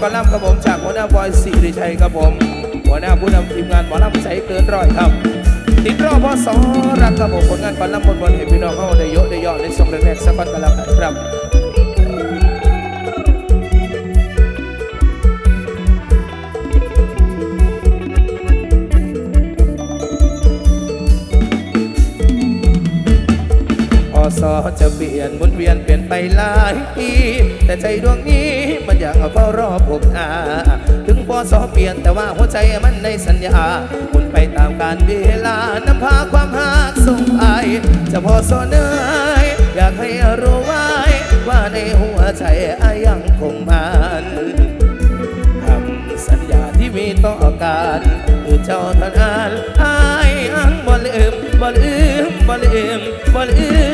กอลัมครับผมจากหัวหน้าบอยสิริชัยครับผม หัวหน้าผู้นำทีมงานหมอลำใจเกินร้อยครับ ติดรอบพศรักครับผมผลงานกอลัมบนบนเห็นพี่น้องเข้าได้เยอะได้ยอดในช่วงแรกสักวันกันแล้วกันครับ พศจะเปลี่ยนหมุนเวียนเปลี่ยนไปหลายปี แต่ใจดวงนี้มันอยากเฝ้ารอผมอาถึงพศเปลี่ยนแต่ว่าหัวใจมันในสัญญาหมุนไปตามการเวลานำพาความหักส่งไปจะพอสอนเนยอยากให้รู้ไว้ ว่าในหัวใจอายังคงมันคำสัญญาที่มีต่อกันคือเจ้าท่านั้นอายอังบ่ลืมบ่ลืมบ่ลืมบ่ลืม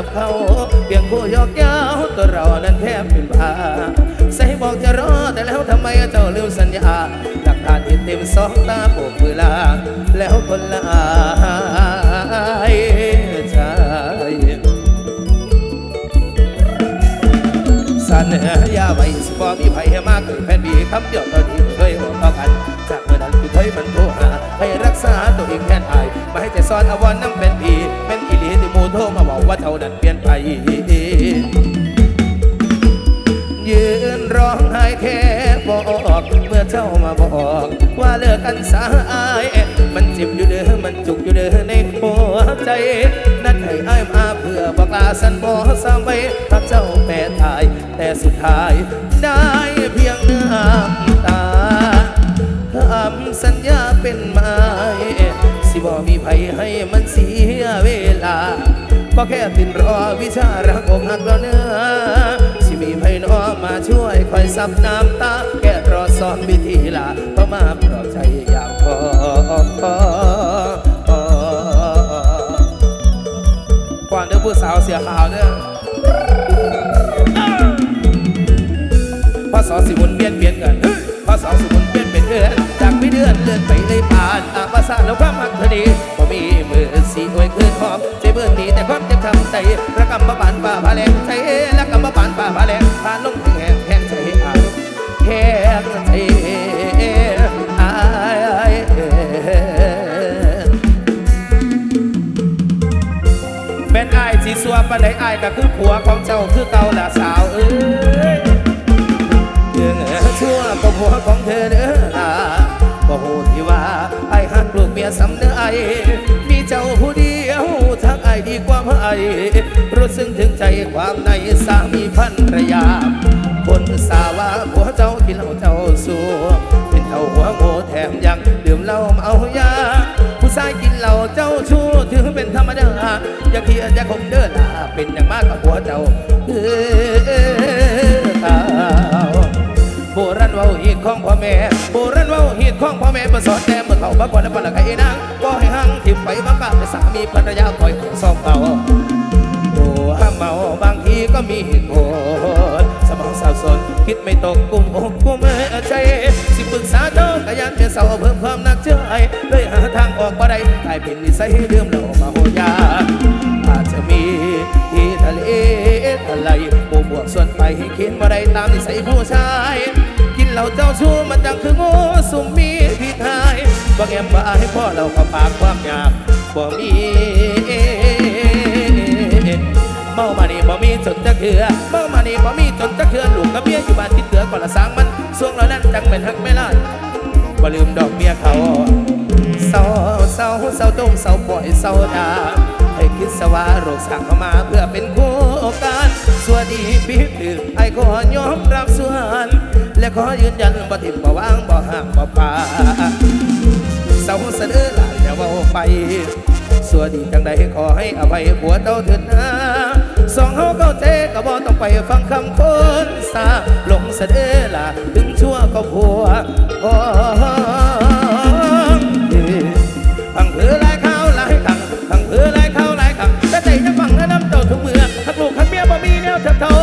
กับเขาเพียงคู่ยอกย้าตัวเรานั้นแทบเป็นบ้าใส่บอกจะรอแต่แล้วทำไมเจ้าลืมสัญญาหลักฐานที่เต็มสองตาโบกมือลาแล้วคนละอายใจสัญญาไว้สิบ่มีไผให้มากเลยแผ่นบีคำเดียวตอนนี้เคยบอกต่อกันจากเมื่อนั้นคือเคยมันโทรหาให้รักษาตัวเองแทนอายมาให้ใจซ้อนอวรน้ จ้ามาบอก ว่าเลิกกันสายมันเจ็บอยู่เด้อมันจุกอยู่เด้อในหัวใจนัดให้อ้ายมาเพื่อบอกลาสันบอสามไว้รักเจ้าแปรตาย แต่สุดท้าย ได้เพียงน้ำตาคำสัญญาเป็นไม้สิบ่มีไผให้มันเสียเวลา ก็แค่ตินรอวิชารักอกหักแล้วเนื้อ มีไพน้อมาช่วยคอยซับน้ำตาแค่รอสอนวิธีลาก็มาปลอบใจอยามขอก่อนเด้อผู้สาวเสียข่าวเด้อพอสอสิวนเวียนเบียนกัน ก็คือผัวของเจ้าคือเก่าละสาวเอ้ยเรื่องชั่วก็ผัวของเธอเด้อล่ะก็โหที่ว่าไอ้หักลูกเมียสำเนื้อไอมีเจ้าผู้เดียวทักไอดีกว่าไอรู้ซึ้งถึงใจความในสามีพันรยา คนสาว่าผัวเจ้ากินเหล้าเจ้าสัวเป็นเท่าหัวโง่แถมยังดื่มเหล้าเมายา ผู้ชายกินเหล้าเจ้าชู้ถือเป็นธรรมดาอย่าเครียดอย่าคมเด้อล่ะเป็นอย่างมากกับผัวเจ้าเออโบราณว้าฮีดของพ่อแม่โบราณว้าฮีดของพ่อแม่มาสอนแต่เมื่อเขามาก่อนแล้วปละไก่นางก็ให้หังทิมไปบังคับสามีภรรยาคอยสอบเอาโอ้ห้ามเมาบางทีก็มีเหตุผล สมองสับสนคิดไม่ตกกุมอกกุมใจ สิปรึกษาเจ้าก็ยันเป็นสาเพิ่มความนักเชื่อไอเลยหาทางออกบ่ได้กลายเป็นนิสัยเดิมเรามาโหยาอาจจะมีที่ทะเลทลายบวบวกส่วนไปให้คิดมาได้ตามนิสัยผู้ชาย กินเหล้าเจ้าชู้มันจังคือง่สุมมีพิทายบ่แงมบ่อายพ่อเราก็ปากความยากบ่มีเมามานี่ จนจะเถื่อเมามานี่บ่มีจนจะเถื่อลูกกับเมียอยู่บ้านติดเถื่อก่อนละสางมันส่วงเรานั้นจังเป็นหักไม่ลาดบ่ลืมดอกเมียเขาเศร้าเศร้าเศร้าต้มเศร้าปล่อยเศร้าดาให้คิดสว่าโรคสั่งเข้ามาเพื่อเป็นคู่กันสวัสดีพี่ตื่นไอ้ขอยอมรับส่วนและขอยืนยันบ่ทิมบ่วางบ่ห่างบ่ป่าเศร้าเสนอหลายอย่าเว้าไปสวัสดีจังใดขอให้อภัยผัวเต้าเถิดนะ สองเฮาเข้าใจก็บ่ต้องไปฟังคำคนสาลงเสนอล่ะถึงชั่วก็ผัวอ๋อพังเพื่อหลายข้าวหลายขังฟังเพื่อหลายข้าวหลายขังแต่ใจยังฟังและน้ำเต้าทุกเมื่อทักลูกทักเมียบ่มีแนวเท่า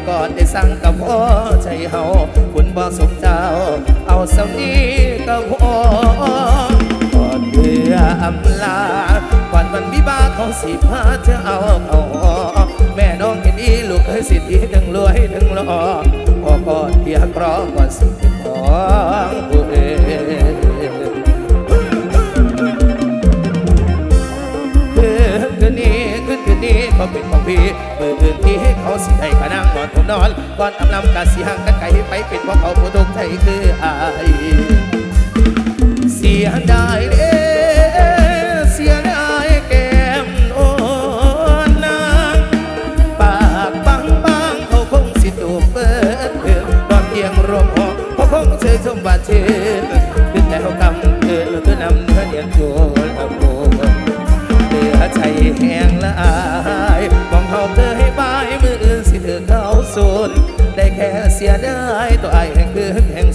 กได้กอดได้สั่งกับพ่อใจเฮาคุณบ่สมเจ้า เอาเสำนีกับพ่อกอดเพื่ออำลาวันวันวิบาเขาสิพาเธอเอาเขาแม่น้องเห็นอีลูกเคยสิทธิทั้งรวยทั้งหล่อพอกอดเพียงเพราะก่อนสิเป็นของผู้เองคืนคืนนี้คืนคืนนี้เขาเป็นของพี่มืออื่นที่ให้เขาสิให้ขนั่ง นอนก่อนอำลำกาสีห่างกันไกลไปเป็นเพราะเขาผู้ดงใจคืออายเสียดายเด้เสียดายแก้มโอนนางปากบางบางๆเขาคงสิตูบเปิดเพื่อนอนเตียงรวมหอเขาคงเชยชมบาดเจ็บ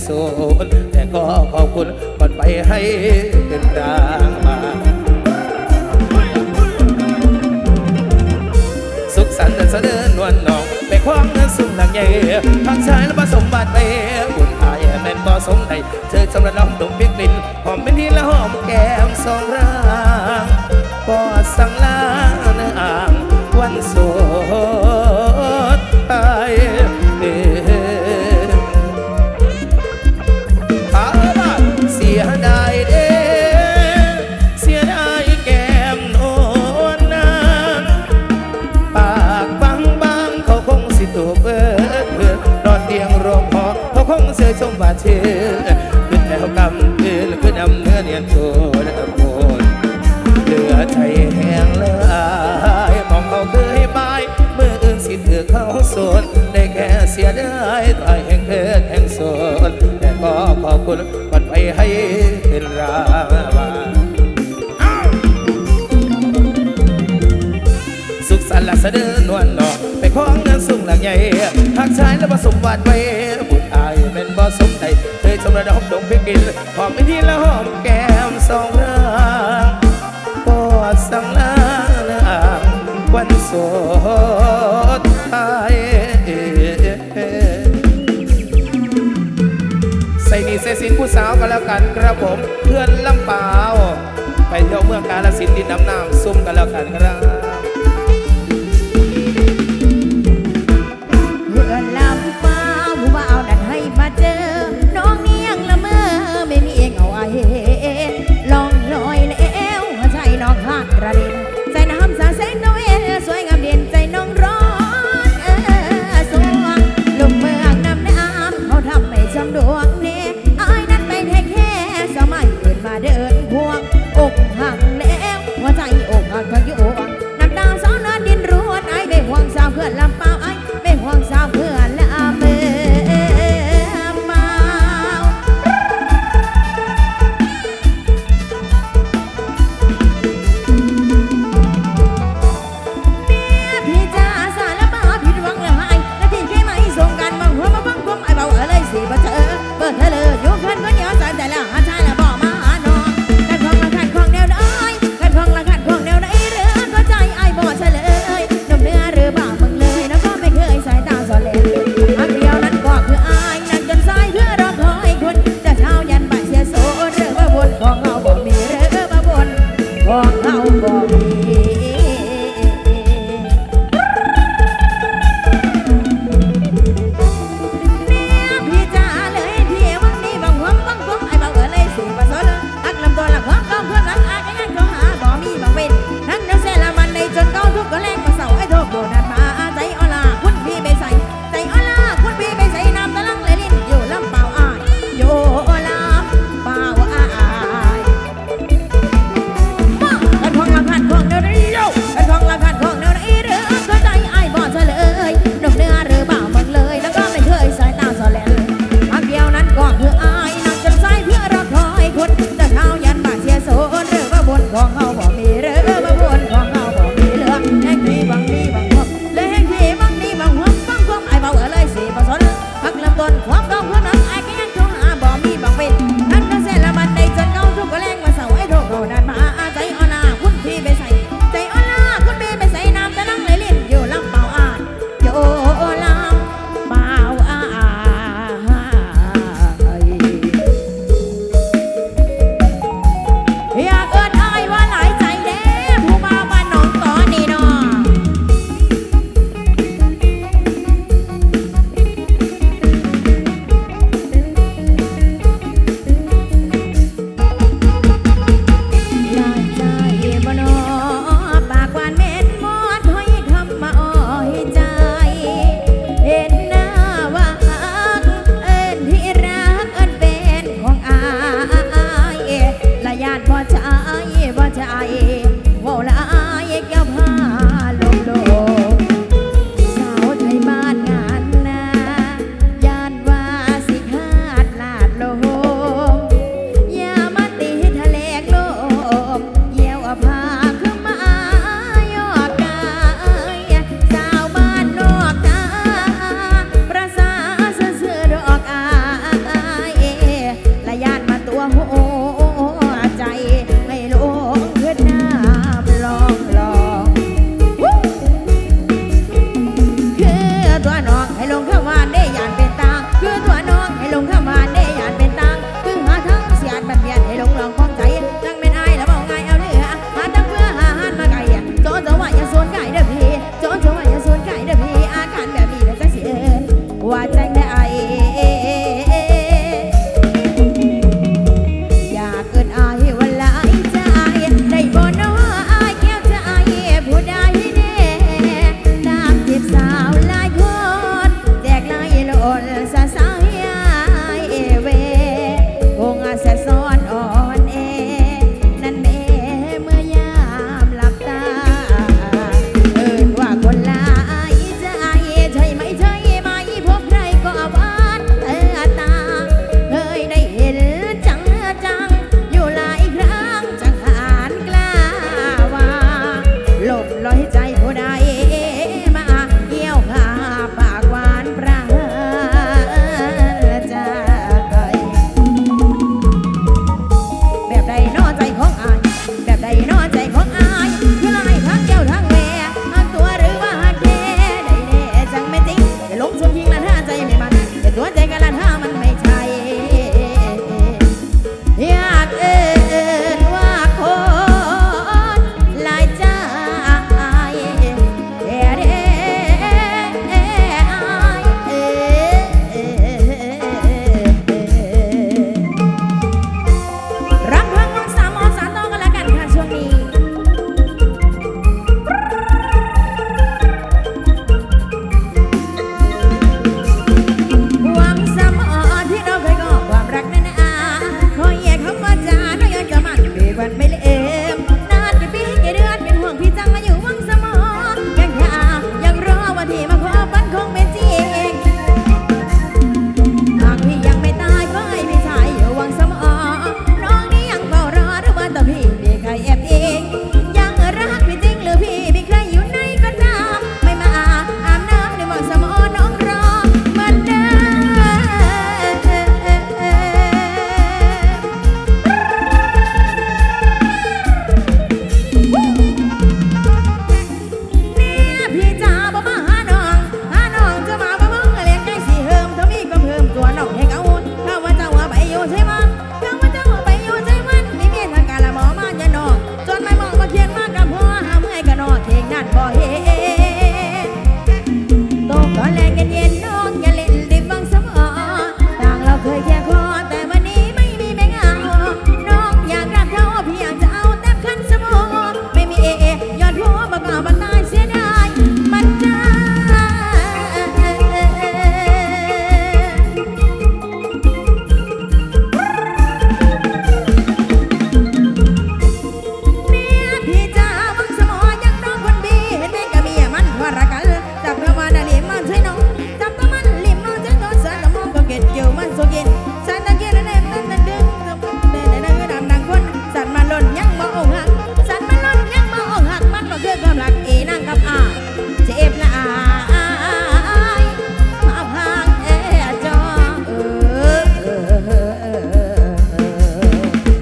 สูนแต่ก็ขอบคุณก่อนไปให้เป็นรางมาสุขสันต์เดินเสดินนวลน้องไปคว้างเงินสุ่มหลังใหญ่ทางชายและผสมบัติไปบุญอายแม่นบ่สมใดเธอชมระน้องดมพริกลิ่นหอมเป็นที่ละหอมแก้มสองร่า สมบาดเชื่อขึ้นแล้วกำคืนขึ้นนำเนื้อเนียนโทนโคนเหลือใจแห้งเลยมองเขาเคยบายเมื่ออื่นสิถือเขาโซนได้แค่เสียไดายตายแห่งเกิดแห่งโซนแต่ก็ขอบคุณก่นไปให้เป็นราวาสุขสันต์ละเสด็จนวลนอไปคล้องเงินสุ่งหลังใหญ่หากชายและผสมบาดไว้ ดมดงพิกินหอมไปที่ละหอมแก้มสองร่างปอดสังลาเนื้ออ่างวันสดท้ายใส่นี่ใส่สินผู้สาวกันแล้วกันครับผมเพื่อนลำเปล่าไปเที่ยวเมืองกาลสินดินน้ำน้ำซุ่มกันแล้วกันครับ